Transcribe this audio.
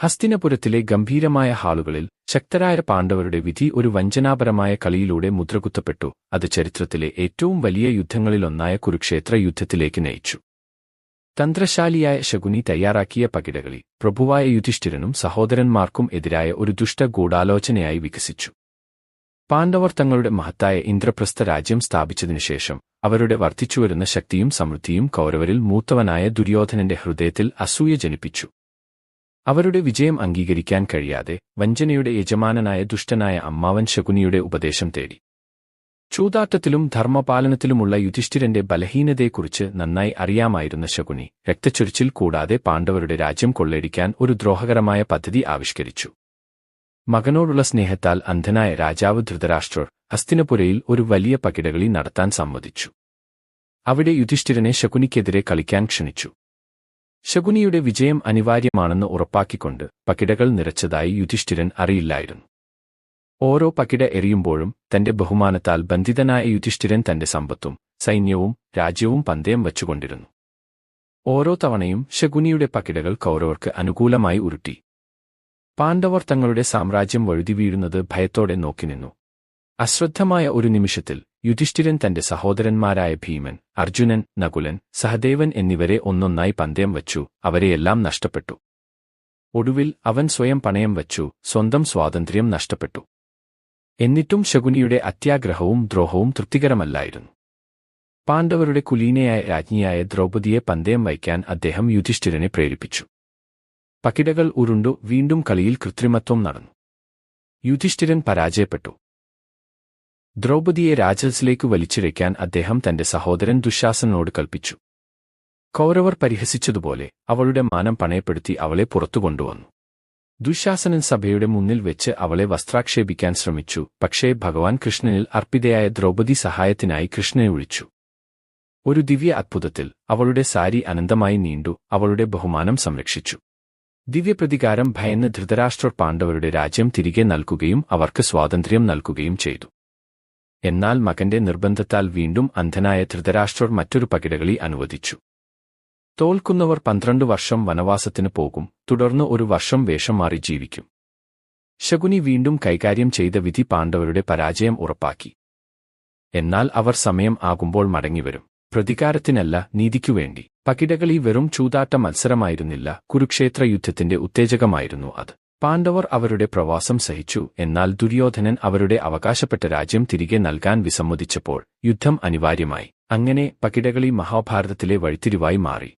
ഹസ്തിനപുരത്തിലെ ഗംഭീരമായ ഹാളുകളിൽ ശക്തരായ പാണ്ഡവരുടെ വിധി ഒരു വഞ്ചനാപരമായ കളിയിലൂടെ മുദ്രകുത്തപ്പെട്ടു. അത് ചരിത്രത്തിലെ ഏറ്റവും വലിയ യുദ്ധങ്ങളിലൊന്നായ കുരുക്ഷേത്ര യുദ്ധത്തിലേക്ക് നയിച്ചു. തന്ത്രശാലിയായ ശകുനി തയ്യാറാക്കിയ പകിടകളി പ്രഭുവായ യുധിഷ്ഠിരനും സഹോദരന്മാർക്കും എതിരായ ഒരു ദുഷ്ട ഗൂഢാലോചനയായി വികസിച്ചു. പാണ്ഡവർ തങ്ങളുടെ മഹത്തായ ഇന്ദ്രപ്രസ്ഥ രാജ്യം സ്ഥാപിച്ചതിനുശേഷം അവരുടെ വർദ്ധിച്ചുവരുന്ന ശക്തിയും സമൃദ്ധിയും കൗരവരിൽ മൂത്തവനായ ദുര്യോധനന്റെ ഹൃദയത്തിൽ അസൂയ ജനിപ്പിച്ചു. അവരുടെ വിജയം അംഗീകരിക്കാൻ കഴിയാതെ വഞ്ചനയുടെ യജമാനനായ ദുഷ്ടനായ അമ്മാവൻ ശകുനിയുടെ ഉപദേശം തേടി. ചൂതാട്ടത്തിലും ധർമ്മപാലനത്തിലുമുള്ള യുധിഷ്ഠിരന്റെ ബലഹീനതയെക്കുറിച്ച് നന്നായി അറിയാമായിരുന്ന ശകുനി രക്തച്ചൊരിച്ചിൽ കൂടാതെ പാണ്ഡവരുടെ രാജ്യം കൊള്ളയടിക്കാൻ ഒരു ദ്രോഹകരമായ പദ്ധതി ആവിഷ്കരിച്ചു. മകനോടുള്ള സ്നേഹത്താൽ അന്ധനായ രാജാവ് ധൃതരാഷ്ട്രർ ഹസ്തിനപുരയിൽ ഒരു വലിയ പകിടകളി നടത്താൻ സമ്മതിച്ചു. അവിടെ യുധിഷ്ഠിരനെ ശകുനിക്കെതിരെ കളിക്കാൻ ക്ഷണിച്ചു. ശകുനിയുടെ വിജയം അനിവാര്യമാണെന്ന് ഉറപ്പാക്കിക്കൊണ്ട് പകിടകൾ നിറച്ചതായി യുധിഷ്ഠിരൻ അറിയില്ലായിരുന്നു. ഓരോ പകിട എറിയുമ്പോഴും തന്റെ ബഹുമാനത്താൽ ബന്ധിതനായ യുധിഷ്ഠിരൻ തന്റെ സമ്പത്തും സൈന്യവും രാജ്യവും പന്തയം വച്ചുകൊണ്ടിരുന്നു. ഓരോ തവണയും ശകുനിയുടെ പകിടകൾ കൗരവർക്ക് അനുകൂലമായി ഉരുട്ടി. പാണ്ഡവർ തങ്ങളുടെ സാമ്രാജ്യം വഴുതി വീഴുന്നത് ഭയത്തോടെ നോക്കി നിന്നു അശ്രദ്ധമായ ഒരു നിമിഷത്തിൽ യുധിഷ്ഠിരൻ തന്റെ സഹോദരന്മാരായ ഭീമൻ അർജുനൻ നകുലൻ സഹദേവൻ എന്നിവരെ ഒന്നൊന്നായി പന്തയം വച്ചു അവരെയെല്ലാം നഷ്ടപ്പെട്ടു. ഒടുവിൽ അവൻ സ്വയം പണയം വച്ചു സ്വന്തം സ്വാതന്ത്ര്യം നഷ്ടപ്പെട്ടു. എന്നിട്ടും ശകുനിയുടെ അത്യാഗ്രഹവും ദ്രോഹവും തൃപ്തികരമല്ലായിരുന്നു. പാണ്ഡവരുടെ കുലീനയായ രാജ്ഞിയായ ദ്രൗപദിയെ പന്തയം വയ്ക്കാൻ അദ്ദേഹം യുധിഷ്ഠിരനെ പ്രേരിപ്പിച്ചു. പകിടകൾ ഉരുണ്ടു വീണ്ടും കളിയിൽ കൃത്രിമത്വം നടന്നു. യുധിഷ്ഠിരൻ പരാജയപ്പെട്ടു. ദ്രൗപദിയെ രാജസിലേക്ക് വലിച്ചിഴയ്ക്കാൻ അദ്ദേഹം തന്റെ സഹോദരൻ ദുശാസനോട് കൽപ്പിച്ചു. കൗരവർ പരിഹസിച്ചതുപോലെ അവളുടെ മാനം പണയപ്പെടുത്തി അവളെ പുറത്തു കൊണ്ടുവന്നു. ദുശാസനൻ സഭയുടെ മുന്നിൽ വെച്ച് അവളെ വസ്ത്രാക്ഷേപിക്കാൻ ശ്രമിച്ചു പക്ഷേ ഭഗവാൻ കൃഷ്ണനിൽ അർപ്പിതയായ ദ്രൗപദി സഹായത്തിനായി കൃഷ്ണനെ വിളിച്ചു. ഒരു ദിവ്യ അത്ഭുതത്തിൽ അവളുടെ സാരി അനന്തമായി നീണ്ടു അവളുടെ ബഹുമാനം സംരക്ഷിച്ചു. ദിവ്യപ്രതികാരം ഭയന്ന് ധൃതരാഷ്ട്ര പാണ്ഡവരുടെ രാജ്യം തിരികെ നൽകുകയും അവർക്ക് സ്വാതന്ത്ര്യം നൽകുകയും ചെയ്തു. എന്നാൽ മകന്റെ നിർബന്ധത്താൽ വീണ്ടും അന്ധനായ ധൃതരാഷ്ട്രർ മറ്റൊരു പകിടകളി അനുവദിച്ചു. തോൽക്കുന്നവർ പന്ത്രണ്ട് വർഷം വനവാസത്തിന് പോകും തുടർന്ന് ഒരു വർഷം വേഷം മാറി ജീവിക്കും. ശകുനി വീണ്ടും കൈകാര്യം ചെയ്ത വിധി പാണ്ഡവരുടെ പരാജയം ഉറപ്പാക്കി. എന്നാൽ അവർ സമയം ആകുമ്പോൾ മടങ്ങിവരും. പ്രതികാരത്തിനല്ല നീതിക്കുവേണ്ടി പകിടകളി വെറും ചൂതാട്ട മത്സരമായിരുന്നില്ല കുരുക്ഷേത്ര യുദ്ധത്തിന്റെ ഉത്തേജകമായിരുന്നു അത്. പാണ്ഡവർ അവരുടെ പ്രവാസം സഹിച്ചു. എന്നാൽ ദുര്യോധനൻ അവരുടെ അവകാശപ്പെട്ട രാജ്യം തിരികെ നൽകാൻ വിസമ്മതിച്ചപ്പോൾ യുദ്ധം അനിവാര്യമായി. അങ്ങനെ പകിടകളി മഹാഭാരതത്തിലെ വഴിത്തിരിവായി മാറി.